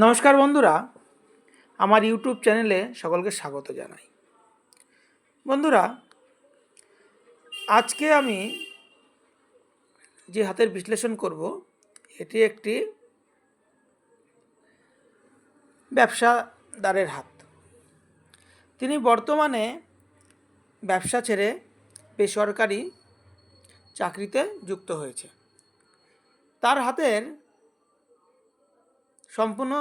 নমস্কার বন্ধুরা, আমার ইউটিউব চ্যানেলে সকলকে স্বাগত জানাই। বন্ধুরা, আজকে আমি যে হাতের বিশ্লেষণ করব, এটি একটি ব্যবসাদারের হাত। তিনি বর্তমানে ব্যবসা ছেড়ে বেসরকারি চাকরিতে যুক্ত হয়েছে। তার হাতের সম্পূর্ণ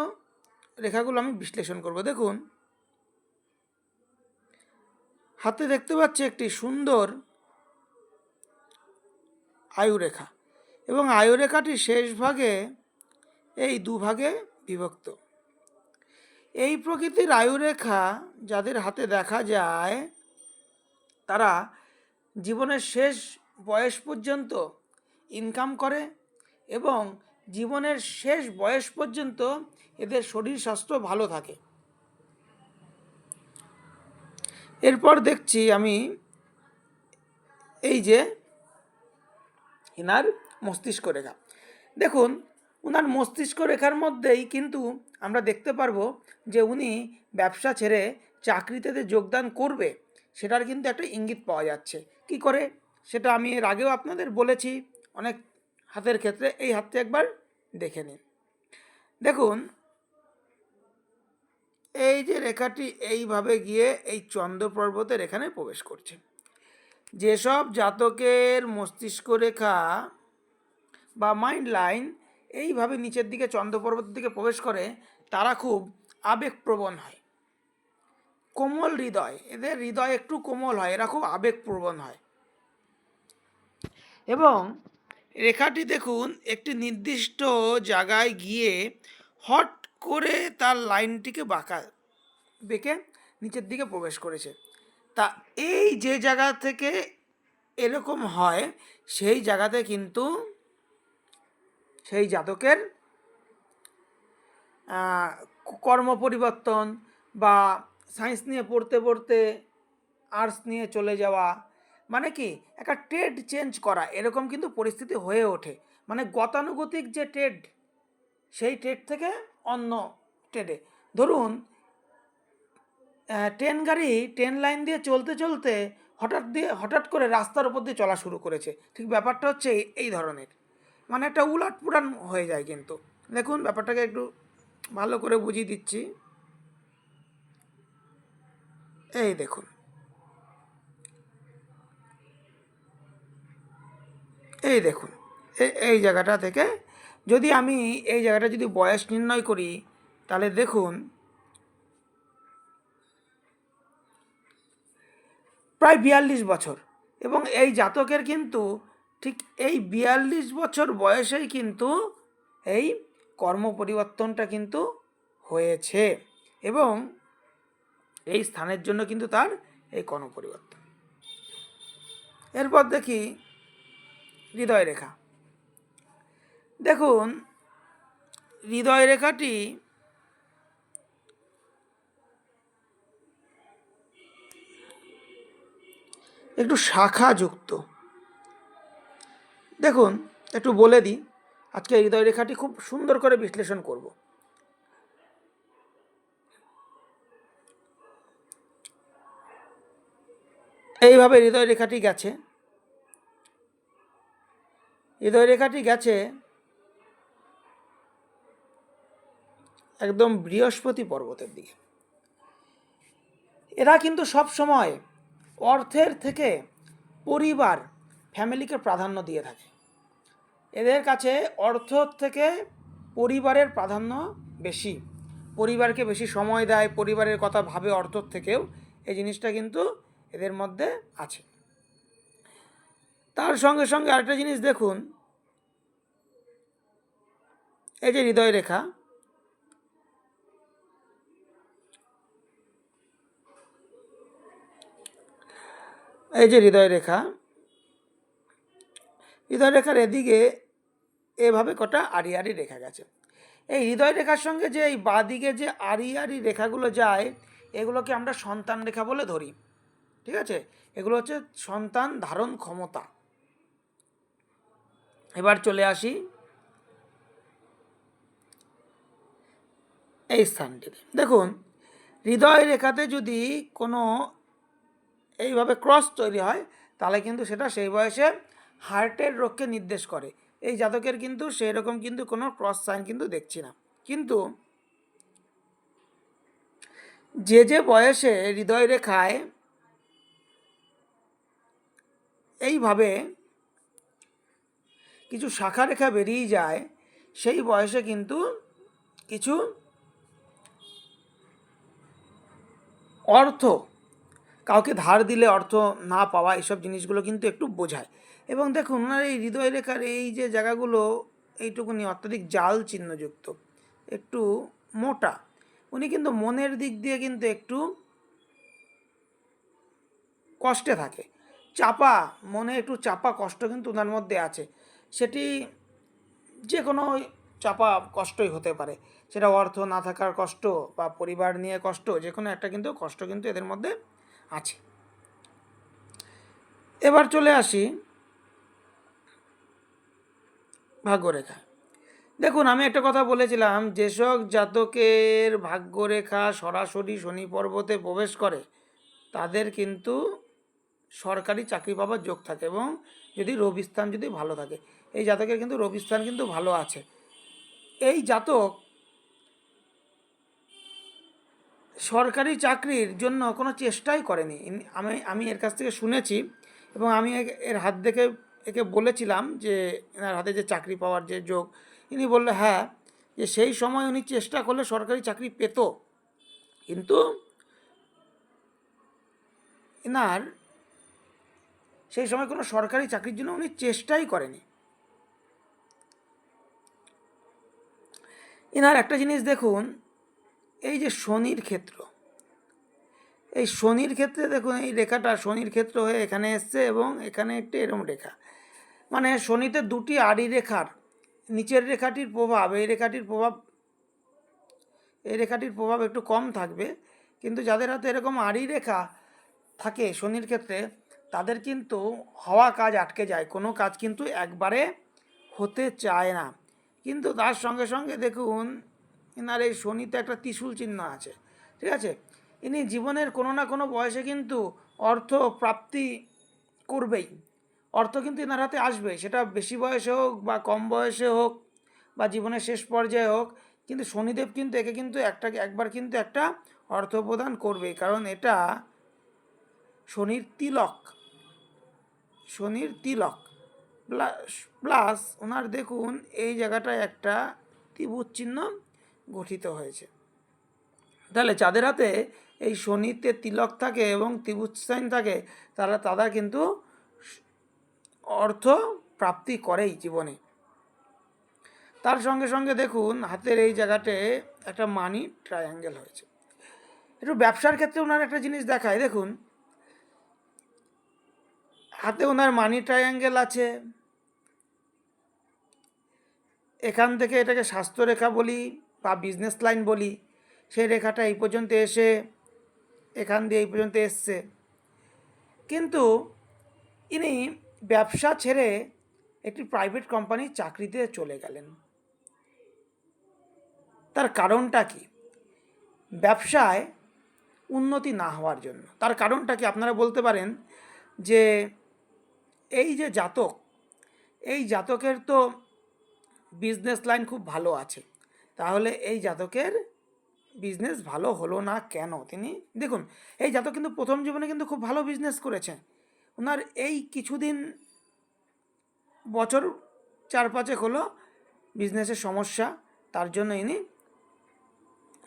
রেখাগুলো আমি বিশ্লেষণ করব। দেখুন, হাতে দেখতে পাচ্ছি একটি সুন্দর আয়ুরেখা এবং আয়ুরেখাটি শেষ ভাগে, এই দুভাগে বিভক্ত। এই প্রকৃতির আয়ুরেখা যাদের হাতে দেখা যায়, তারা জীবনের শেষ বয়স পর্যন্ত ইনকাম করে এবং জীবনের শেষ বয়স পর্যন্ত এদের শরীর স্বাস্থ্য ভালো থাকে। এরপর দেখছি আমি এই যে এনার মস্তিষ্ক রেখা। দেখুন ওনার মস্তিষ্ক রেখার মধ্যেই কিন্তু আমরা দেখতে পারব যে উনি ব্যবসা ছেড়ে চাকরিতে যোগদান করবে, সেটার কিন্তু একটা ইঙ্গিত পাওয়া যাচ্ছে। কি করে? সেটা আমি এর আগেও আপনাদের বলেছি, অনেক হাতের ক্ষেত্রে এই হাতটি একবার দেখে নিন। দেখুন, এই যে রেখাটি এইভাবে গিয়ে এই চন্দ্র পর্বতের এখানে প্রবেশ করছে। যেসব জাতকের মস্তিষ্ক রেখা বা মাইন্ড লাইন এইভাবে নিচের দিকে, চন্দ্র পর্বতের দিকে প্রবেশ করে, তারা খুব আবেগপ্রবণ হয়। কোমল হৃদয়, এদের হৃদয় একটু কোমল হয়, এরা খুব আবেগপ্রবণ হয়। এবং রেখাটি দেখুন, একটি নির্দিষ্ট জায়গায় গিয়ে হট করে তার লাইনটিকে বাঁকা, বেঁকে নিচের দিকে প্রবেশ করেছে। তা এই যে জায়গা থেকে এরকম হয়, সেই জায়গাতে কিন্তু সেই জাতকের কর্ম পরিবর্তন বা সায়েন্স নিয়ে পড়তে পড়তে আর্টস নিয়ে চলে যাওয়া মানে কি একটা ট্রেড চেঞ্জ করা, এরকম কিন্তু পরিস্থিতি হয়ে ওঠে। মানে গতানুগতিক যে ট্রেড সেই ট্রেড থেকে অন্য ট্রেডে ধরুন ট্রেন গাড়ি, ট্রেন লাইন দিয়ে চলতে চলতে হঠাৎ দিয়ে, হঠাৎ করে রাস্তার উপর দিয়ে চলা শুরু করেছে। ঠিক ব্যাপারটা হচ্ছে এই- ধরনের। মানে একটা উলাট পুরান হয়ে যায় কিন্তু। দেখুন, ব্যাপারটাকে একটু ভালো করে বুঝিয়ে দিচ্ছি। এই দেখুন। এই দেখুন এই এই জায়গাটা থেকে যদি আমি এই জায়গাটা যদি বয়স নির্ণয় করি, তাহলে দেখুন, প্রায় বিয়াল্লিশ বছর। এবং এই জাতকের কিন্তু ঠিক এই বিয়াল্লিশ বছর বয়সেই কিন্তু এই কর্ম পরিবর্তনটা কিন্তু হয়েছে। এবং এই স্থানের জন্য কিন্তু তার এই কর্ম পরিবর্তন। এরপর দেখি হৃদয় রেখা দেখুন হৃদয় রেখাটি একটু শাখাযুক্ত। দেখুন, একটু বলে দিই, আজকে হৃদয় রেখাটি খুব সুন্দর করে বিশ্লেষণ করব। এইভাবে হৃদয় রেখাটি গেছে। হৃদয় রেখাটি গেছে একদম বৃহস্পতি পর্বতের দিকে। এরা কিন্তু সব সময় অর্থের থেকে পরিবার, ফ্যামিলিকে প্রাধান্য দিয়ে থাকে। এদের কাছে অর্থ থেকে পরিবারের প্রাধান্য বেশি। পরিবারকে বেশি সময় দেয়, পরিবারের কথা ভাবে অর্থ থেকেও। এই জিনিসটা কিন্তু এদের মধ্যে আছে। তার সঙ্গে সঙ্গে আরেকটা জিনিস দেখুন। এই যে হৃদয় রেখা। এই যে হৃদয় রেখা। হৃদয় রেখার এদিকে এভাবে কটা আড়ি আড়ি রেখা গেছে। এই হৃদয় রেখার সঙ্গে যে এই বাঁদিকে যে আড়ি আড়ি রেখাগুলো যায়, এগুলোকে আমরা সন্তান রেখা বলে ধরি। ঠিক আছে? এগুলো হচ্ছে সন্তান ধারণ ক্ষমতা। এবার চলে আসি এই স্থানটিতে। দেখুন, হৃদয় রেখাতে যদি কোনো এইভাবে ক্রস তৈরি হয়, তাহলে কিন্তু সেটা সেই বয়সে হার্টের রোগকে নির্দেশ করে। এই জাতকের কিন্তু সেই রকম কিন্তু কোনো ক্রস সাইন কিন্তু দেখছি না। কিন্তু যে যে বয়সে হৃদয় রেখায় এইভাবে কিছু শাখা রেখা বেরিয়ে যায়, সেই বয়সে কিন্তু কিছু অর্থ, কাউকে ধার দিলে অর্থ না পাওয়া, এসব জিনিসগুলো কিন্তু একটু বোঝায়। এবং দেখুন, ওনার এই হৃদয় রেখার এই যে জায়গাগুলো, এইটুকুনি অত্যাধিক জাল চিহ্নযুক্ত, একটু মোটা। উনি কিন্তু মনের দিক দিয়ে কিন্তু একটু কষ্টে থাকে। চাপা, মনে একটু চাপা কষ্ট কিন্তু ওনার মধ্যে আছে। সেটি যে কোনো চাপা কষ্টই হতে পারে। সেটা অর্থ না থাকার কষ্ট বা পরিবার নিয়ে কষ্ট যে কোনো একটা কিন্তু কষ্ট কিন্তু এদের মধ্যে আছে। এবার চলে আসি ভাগ্যরেখা। দেখুন, আমি একটা কথা বলেছিলাম, যেসব জাতকের ভাগ্যরেখা সরাসরি শনি পর্বতে প্রবেশ করে, তাদের কিন্তু সরকারি চাকরি পাওয়ার যোগ থাকে এবং যদি রবি স্থান যদি ভালো থাকে। এই জাতকের কিন্তু রবি স্থান কিন্তু ভালো আছে। এই জাতক সরকারি চাকরির জন্য কোনো চেষ্টাই করেনি। আমি আমি এর কাছ থেকে শুনেছি এবং আমি এর হাত দেখে একে বলেছিলাম যে এনার হাতে যে চাকরি পাওয়ার যে যোগ, ইনি বলল হ্যাঁ যে সেই সময় উনি চেষ্টা করলে সরকারি চাকরি পেত। কিন্তু এনার সেই সময় কোনো সরকারি চাকরির জন্য উনি চেষ্টাই করেনি। এনার একটা জিনিস দেখুন, এই যে শনির ক্ষেত্র, এই শনির ক্ষেত্রে দেখুন, এই রেখাটা শনির ক্ষেত্র হয়ে এখানে এসছে এবং এখানে একটি এরম রেখা। মানে শনিতে দুটি আড়ি রেখার, নিচের রেখাটির প্রভাব, এই রেখাটির প্রভাব, এই রেখাটির প্রভাব একটু কম থাকবে, কিন্তু যাদের হাতে এরকম আড়ি রেখা থাকে শনির ক্ষেত্রে, তাদের কিন্তু হওয়া কাজ আটকে যায়। কোনো কাজ কিন্তু একবারে হতে চায় না। কিন্তু তার সঙ্গে সঙ্গে দেখুন এনার এই শনিতে একটা ত্রিশূল চিহ্ন আছে, ঠিক আছে? ইনি জীবনের কোনো না কোনো বয়সে কিন্তু অর্থ প্রাপ্তি করবেই। অর্থ কিন্তু এনার হাতে আসবে সেটা বেশি বয়সে হোক বা কম বয়সে হোক বা জীবনের শেষ পর্যায়ে হোক, কিন্তু শনিদেব কিন্তু একে কিন্তু একটা, একবার কিন্তু একটা অর্থ প্রদান করবে কারণ এটা শনির তিলক শনির তিলক। প্লাস প্লাস ওনার দেখুন, এই জায়গাটায় একটা ত্রিভুজ চিহ্ন গঠিত হয়েছে। তাহলে যাদের হাতে এই শনিতে তিলক থাকে এবং ত্রিভুজ সাইন থাকে, তারা তারা কিন্তু অর্থ প্রাপ্তি করেই জীবনে। তার সঙ্গে সঙ্গে দেখুন, হাতের এই জায়গাতে একটা মানি ট্রায়াঙ্গেল হয়েছে। একটু ব্যবসার ক্ষেত্রে ওনার একটা জিনিস দেখায়, দেখুন। হাতে ওনার মানি ট্রায়াঙ্গেল আছে। এখান থেকে এটাকে স্বাস্থ্য রেখা বলি বা বিজনেস লাইন বলি, সেই রেখাটা এই পর্যন্ত এসে, এখান দিয়ে এই পর্যন্ত এসছে। কিন্তু ইনি ব্যবসা ছেড়ে একটি প্রাইভেট কোম্পানির চাকরিতে চলে গেলেন। তার কারণটা কি? ব্যবসায় উন্নতি না হওয়ার জন্য। তার কারণটা কি আপনারা বলতে পারেন? যে এই যে জাতক, এই জাতকের তো বিজনেস লাইন খুব ভালো আছে। তাহলে এই জাতকের বিজনেস ভালো হলো না কেন? তিনি, দেখুন, এই জাতক কিন্তু প্রথম জীবনে কিন্তু খুব ভালো বিজনেস করেছে। ওনার এই কিছুদিন, বছর চার পাঁচেক হলো বিজনেসের সমস্যা, তার জন্য ইনি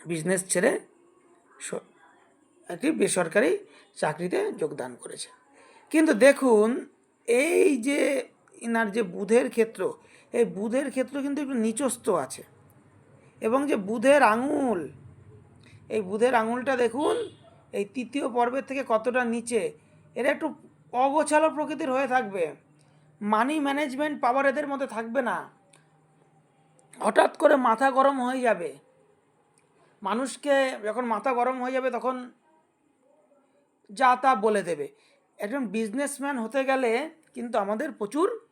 বিজনেস ছেড়ে একটি বেসরকারি চাকরিতে যোগদান করেছে। কিন্তু দেখুন, এই যে ইনার যে বুধের ক্ষেত্র এই বুধের ক্ষেত্র কিন্তু একটু নিচস্ত আছে। এবং যে বুধের আঙুল, এই বুধের আঙুলটা দেখুন, এই তৃতীয় পর্বের থেকে কতটা নিচে, এরা একটু অগোছালো প্রকৃতির হয়ে থাকবে। মানি ম্যানেজমেন্ট পাওয়ার এদের মধ্যে থাকবে না। হঠাৎ করে মাথা গরম হয়ে যাবে। মানুষকে যখন মাথা গরম হয়ে যাবে, তখন যা তা বলে দেবে। একজন বিজনেসম্যান হতে গেলে কিন্তু আমাদের প্রচুর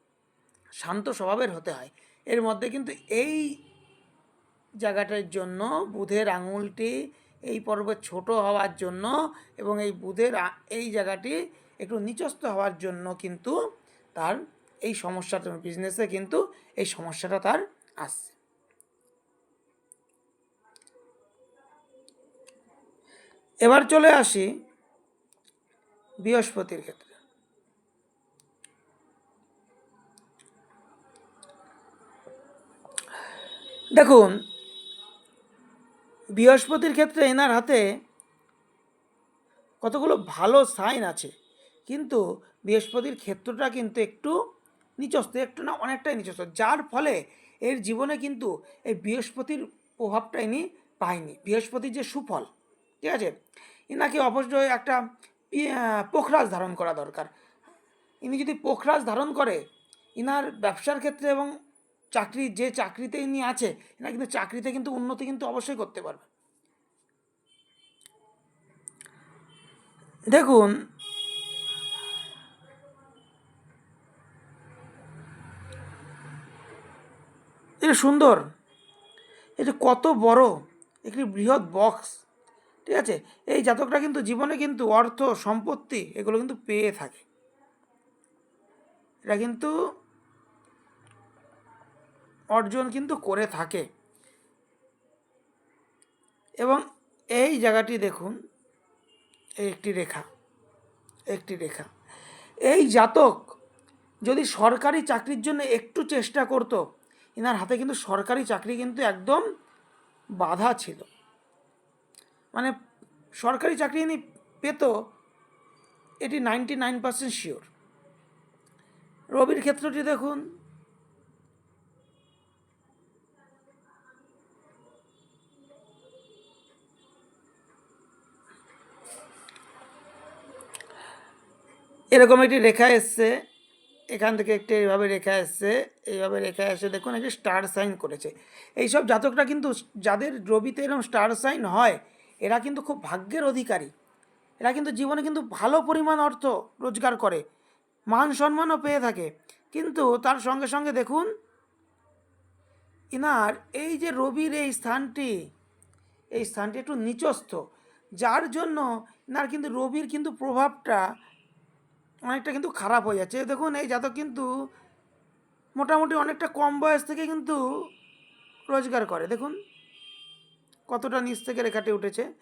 শান্ত স্বভাবের হতে হয়। এর মধ্যে কিন্তু এই জায়গাটার জন্য বুধের আঙুলটি এই পর্বে ছোট হওয়ার জন্য এবং এই বুধের এই জায়গাটি একটু নিচস্থ হওয়ার জন্য কিন্তু তার এই সমস্যাটা বিজনেসে কিন্তু এই সমস্যাটা তার আসছে। এবার চলে আসি বৃহস্পতির ক্ষেত্রে। দেখুন, বৃহস্পতির ক্ষেত্রে এনার হাতে কতগুলো ভালো সাইন আছে, কিন্তু বৃহস্পতির ক্ষেত্রটা কিন্তু একটু নিচস্ত একটু না অনেকটাই নিচস্ত যার ফলে এর জীবনে কিন্তু এই বৃহস্পতির প্রভাবটা ইনি পায়নি। বৃহস্পতির যে সুফল, ঠিক আছে? এনাকে অবশ্যই একটা পোখরাজ ধারণ করা দরকার। ইনি যদি পোখরাজ ধারণ করে, ইনার ব্যবসার ক্ষেত্রে এবং চাকরি, যে চাকরিতে ইনি আছে এনার কিন্তু চাকরিতে কিন্তু উন্নতি কিন্তু অবশ্যই করতে পারবে। দেখুন, এটা সুন্দর। এটা কত বড়, একটি বৃহৎ বক্স ঠিক আছে? এই জাতকরা কিন্তু জীবনে কিন্তু অর্থ, সম্পত্তি, এগুলো কিন্তু পেয়ে থাকে। এটা কিন্তু অর্জন কিন্তু করে থাকে। এবং এই জায়গাটি দেখুন একটি রেখা একটি রেখা। এই জাতক যদি সরকারি চাকরির জন্য একটু চেষ্টা করত এনার হাতে কিন্তু সরকারি চাকরি কিন্তু একদম বাধা ছিল। মানে সরকারি চাকরি ইনি পেত, এটি নাইনটি নাইন পার্সেন্ট শিওর রবির ক্ষেত্রটি দেখুন এরকম একটি রেখা এসছে। এখান থেকে একটি এইভাবে রেখা এসছে। এইভাবে রেখা এসে দেখুন একটি স্টার সাইন করেছে। এইসব জাতকরা কিন্তু যাদের রবিতে এরকম স্টার সাইন হয়, এরা কিন্তু খুব ভাগ্যের অধিকারী। এরা কিন্তু জীবনে কিন্তু ভালো পরিমাণ অর্থ রোজগার করে, মান সম্মানও পেয়ে থাকে। কিন্তু তার সঙ্গে সঙ্গে দেখুন, ইনার এই যে রবির এই স্থানটি এই স্থানটি একটু নিচস্থ। যার জন্য ইনার কিন্তু রবির কিন্তু প্রভাবটা অনেকটা কিন্তু খারাপ হয়ে যাচ্ছে। দেখুন, এই জাতক কিন্তু মোটামুটি অনেকটা কম বয়স থেকে কিন্তু রোজগার করে। দেখুন, কতটা নিচ থেকে রেখাটি উঠেছে।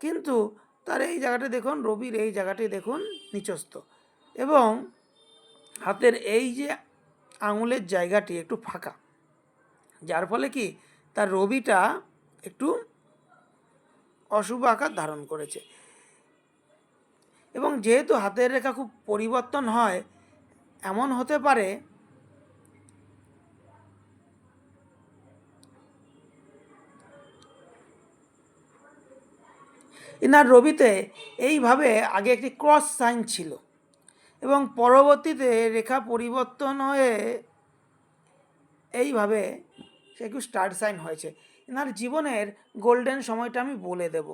কিন্তু তার এই জায়গাটি দেখুন, রবির এই জায়গাটি দেখুন, নিচস্থ। এবং হাতের এই যে আঙুলের জায়গাটি একটু ফাঁকা। যার ফলে কি? তার রবিটা একটু অশুভ আকার ধারণ করেছে। এবং যেহেতু হাতের রেখা খুব পরিবর্তন হয়, এমন হতে পারে ইনার রবিতে এইভাবে আগে একটি ক্রস সাইন ছিল এবং পরবর্তীতে রেখা পরিবর্তন হয়ে এইভাবে সে একটু স্টার সাইন হয়েছে। এনার জীবনের গোল্ডেন সময়টা আমি বলে দেব।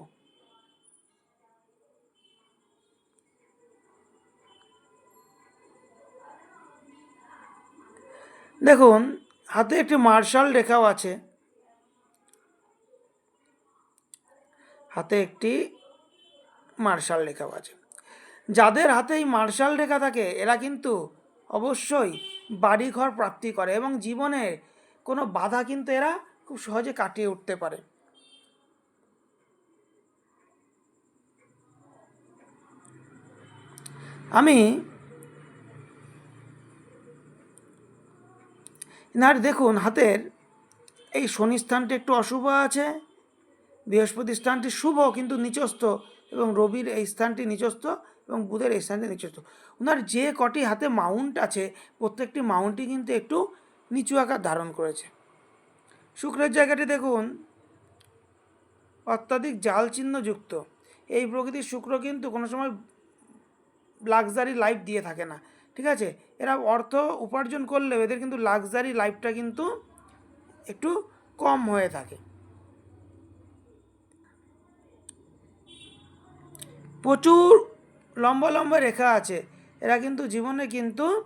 দেখুন, হাতে একটি মার্শাল রেখাও আছে। হাতে একটি মার্শাল রেখাও আছে। যাদের হাতে এই মার্শাল রেখা থাকে, এরা কিন্তু অবশ্যই বাড়িঘর প্রাপ্তি করে এবং জীবনে কোনো বাধা কিন্তু এরা খুব সহজে কাটিয়ে উঠতে পারে। আমি এনার দেখুন হাতের, এই শনি স্থানটি একটু অশুভ আছে, বৃহস্পতি স্থানটি শুভ কিন্তু নিচস্থ এবং রবির এই স্থানটি নিচস্থ এবং বুধের এই স্থানটি নিচস্থ। ওনার যে কটি হাতে মাউন্ট আছে, প্রত্যেকটি মাউন্টই কিন্তু একটু নিচু আকার ধারণ করেছে। শুক্রের জায়গাটি দেখুন, অত্যাধিক জাল চিহ্ন যুক্ত। এই প্রকৃতির শুক্র কিন্তু কোনো সময় লাক্সারি লাইফ দিয়ে থাকে না। ঠিক আছে? এরা অর্থ উপার্জন করলেও এদের কিন্তু লাক্সারি লাইফটা কিন্তু একটু কম হয়ে থাকে। প্রচুর লম্বা লম্বা রেখা আছে। এরা কিন্তু জীবনে কিন্তু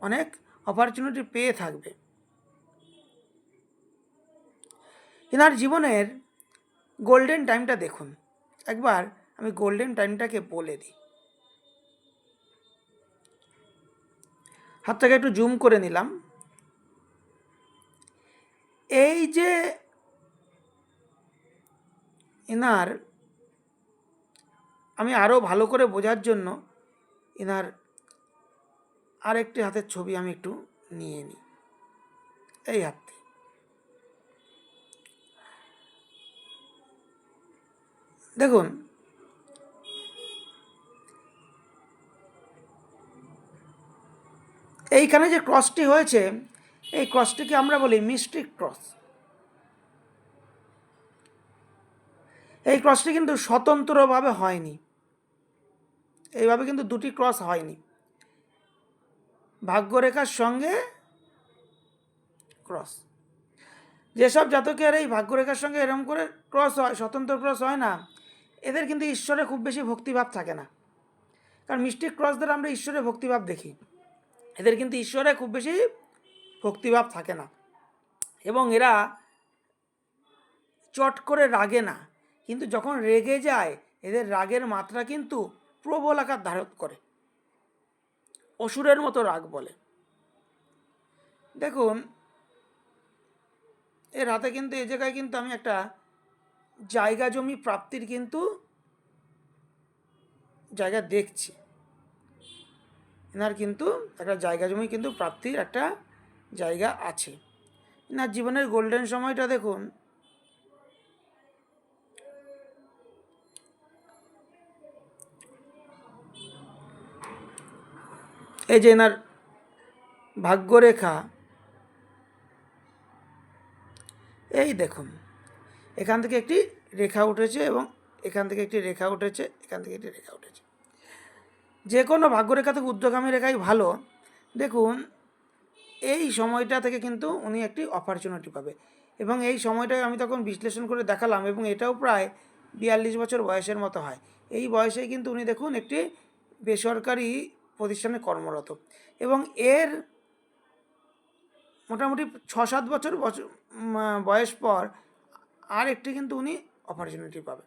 অনেক অপরচুনিটি পেয়ে থাকবে। এনার জীবনের গোল্ডেন টাইমটা দেখুন। একবার আমি গোল্ডেন টাইমটাকে বলে দিই। হাতটাকে একটু জুম করে নিলাম। এই যে এনার আমি আরও ভালো করে বোঝার জন্য এনার আরেকটি হাতের ছবি আমি একটু নিয়ে নিই। এই হাতটি। দেখুন এইখানে যে ক্রসটি হয়েছে, এই ক্রসটিকে আমরা বলি মিস্টিক ক্রস এই ক্রসটি কিন্তু স্বতন্ত্রভাবে হয়নি। এইভাবে কিন্তু দুটি ক্রস হয়নি। ভাগ্যরেখার সঙ্গে ক্রস যেসব জাতকের এই ভাগ্যরেখার সঙ্গে এরম করে ক্রস হয়, স্বতন্ত্র ক্রস হয় না, এদের কিন্তু ঈশ্বরে খুব বেশি ভক্তিভাব থাকে না। কারণ মিস্টিক দ্বারা আমরা ঈশ্বরে ভক্তিভাব দেখি। এদের কিন্তু ঈশ্বরে খুব বেশি ভক্তিভাব থাকে না। এবং এরা চট করে রাগে না। কিন্তু যখন রেগে যায়, এদের রাগের মাত্রা কিন্তু প্রবল আকার ধারণ করে। অসুরের মতো রাগ বলে। দেখুন, এর হাতে কিন্তু, এ জায়গায় কিন্তু আমি একটা জায়গা জমি প্রাপ্তির কিন্তু জায়গা দেখছি। এনার কিন্তু একটা জায়গা জমি কিন্তু প্রাপ্তির একটা জায়গা আছে। এনার জীবনের গোল্ডেন সময়টা দেখুন। এই যে এনার ভাগ্যরেখা। এই দেখুন, এখান থেকে একটি রেখা উঠেছে এবং এখান থেকে একটি রেখা উঠেছে, এখান থেকে একটি রেখা উঠেছে। যে কোনো ভাগ্যরেখা থেকে উদ্যোগামী রেখাই ভালো। দেখুন, এই সময়টা থেকে কিন্তু উনি একটি অপরচুনিটি পাবে। এবং এই সময়টাকে আমি তখন বিশ্লেষণ করে দেখালাম এবং এটাও প্রায় বিয়াল্লিশ বছর বয়সের মতো হয়। এই বয়সেই কিন্তু উনি দেখুন একটি বেসরকারি প্রতিষ্ঠানে কর্মরত। এবং এর মোটামুটি ছ সাত বছর বয়স পর আর একটি কিন্তু উনি অপরচুনিটি পাবে।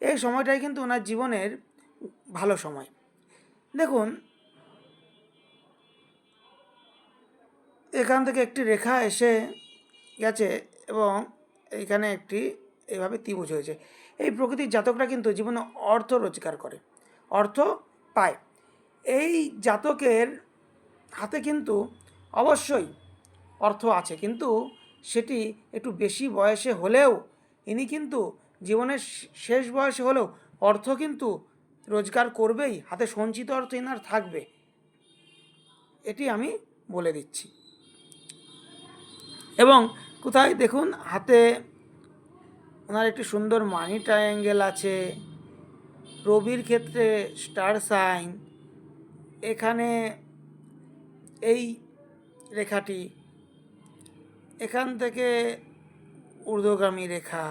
এই সময়টাই কিন্তু ওনার জীবনের ভালো সময়। দেখুন, এখান থেকে একটি রেখা এসে গেছে এবং এখানে একটি এইভাবে ত্রিভুজ হয়েছে। এই প্রকৃতির জাতকরা কিন্তু জীবনে অর্থ রোজগার করে, অর্থ পায়। এই জাতকের হাতে কিন্তু অবশ্যই অর্থ আছে, কিন্তু সেটি একটু বেশি বয়সে হলেও, ইনি কিন্তু জীবনের শেষ বয়সে হলেও অর্থ কিন্তু রোজগার করবেই, হাতে সঞ্চিত অর্থ এনার থাকবে। এটি আমি বলে দিচ্ছি। এবং কোথায় দেখুন, হাতে ওনার একটি সুন্দর মানি ট্রায়াঙ্গেল আছে, রবির ক্ষেত্রে স্টার সাইন এখানে এই রেখাটি, এখান থেকে ঊর্ধ্বগামী রেখা।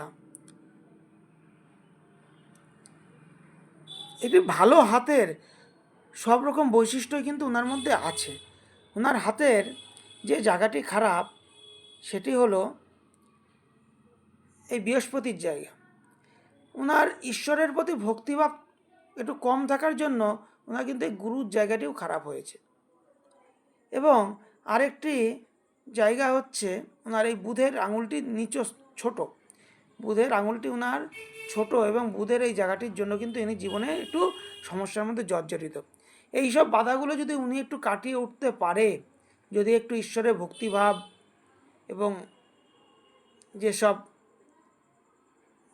এটি ভালো হাতের সব রকম বৈশিষ্ট্যই কিন্তু ওনার মধ্যে আছে। ওনার হাতের যে জায়গাটি খারাপ, সেটি হলো এই বৃহস্পতির জায়গা। ওনার ঈশ্বরের প্রতি ভক্তিভাব একটু কম থাকার জন্য ওনার কিন্তু এই গুরুর জায়গাটিও খারাপ হয়েছে। এবং আরেকটি জায়গা হচ্ছে ওনার এই বুধের আঙুলটি নিচ ছোট। বুধের আঙুলটি ওনার ছোট এবং বুধের এই জায়গাটির জন্য কিন্তু ইনি জীবনে একটু সমস্যার মধ্যে জর্জরিত। এই সব বাধাগুলো যদি উনি একটু কাটিয়ে উঠতে পারে, যদি একটু ঈশ্বরের ভক্তিভাব এবং যেসব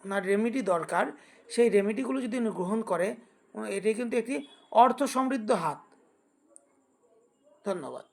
ওনার রেমিডি দরকার, সেই রেমিডিগুলো যদি উনি গ্রহণ করে এটি কিন্তু একটি অর্থ সমৃদ্ধ হাত। ধন্যবাদ।